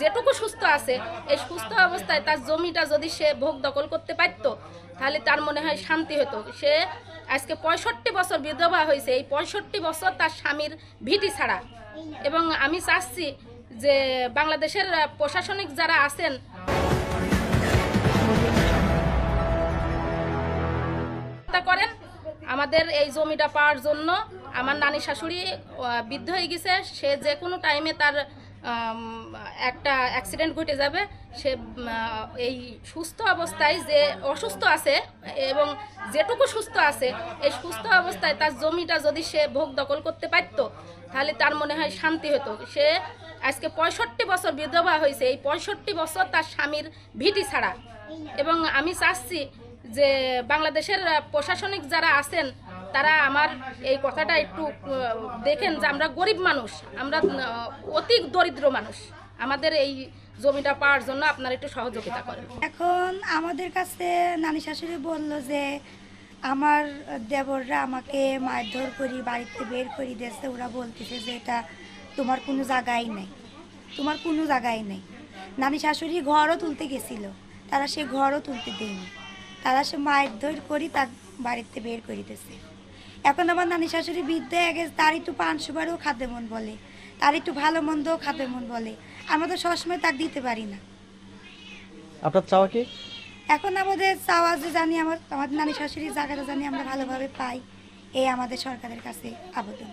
যেটুকু সুস্থ আছে, এই সুস্থ অবস্থায় তার জমিটা যদি সে ভোগ দখল করতে পারতো, তাহলে তার মনে হয় শান্তি হতো। সে আজকে পঁয়ষট্টি বছর বিধবা হয়েছে, এই পঁয়ষট্টি বছর তার স্বামীর ভিটি ছাড়া। এবং আমি চাচ্ছি যে বাংলাদেশের প্রশাসনিক যারা আছেন করেন, আমাদের এই জমিটা পাওয়ার জন্য। আমার নানি শাশুড়ি বৃদ্ধ হয়ে গেছে, সে যে কোনো টাইমে তার একটা অ্যাক্সিডেন্ট ঘটে যাবে, সে এই সুস্থ অবস্থায় যে অসুস্থ আছে এবং যেটুকু সুস্থ আছে, এই সুস্থ অবস্থায় তার জমিটা যদি সে ভোগ দখল করতে পারতো, তাহলে তার মনে হয় শান্তি হতো। সে আজকে পঁয়ষট্টি বছর বিধবা হয়েছে, এই পঁয়ষট্টি বছর তার স্বামীর ভিটি ছাড়া। এবং আমি চাচ্ছি যে বাংলাদেশের প্রশাসনিক যারা আছেন তারা আমার এই কথাটা একটু দেখেন যে আমরা গরিব মানুষ, আমরা অতি দরিদ্র মানুষ। আমাদের এই জমিটা পাওয়ার জন্য আপনারা একটু সহযোগিতা করেন। এখন আমাদের কাছে নানি শাশুড়ি বলল যে, আমার দেবররা আমাকে মারধর করি, বাড়িতে বের করে দিয়েছে। ওরা বলতেছে যে, এটা তোমার কোনো জায়গায় নেই। তোমার কোনো জায়গায় নেই। নানি শাশুড়ি ঘরও তুলতে গেছিল। তারা সে ঘরও তুলতে দেয়নি। তারা সে মারধর করি তার বাড়িতে বের করে দিয়েছে। এখন আমার নানি শাশুড়ি বিদ্যে গেছে তার একটু পান সুপারও খাদ্য মন বলে। তার একটু ভালো মন্দও খাদ্য মন বলে। আমরা তো সবসময় তার দিতে পারি না। আপনার চাওয়া কি? এখন আমাদের চাওয়া যে জানি আমার আমাদের নানি শাশুড়ির জায়গাটা জানি আমরা ভালোভাবে পাই। এই আমাদের সরকারের কাছে আবেদন।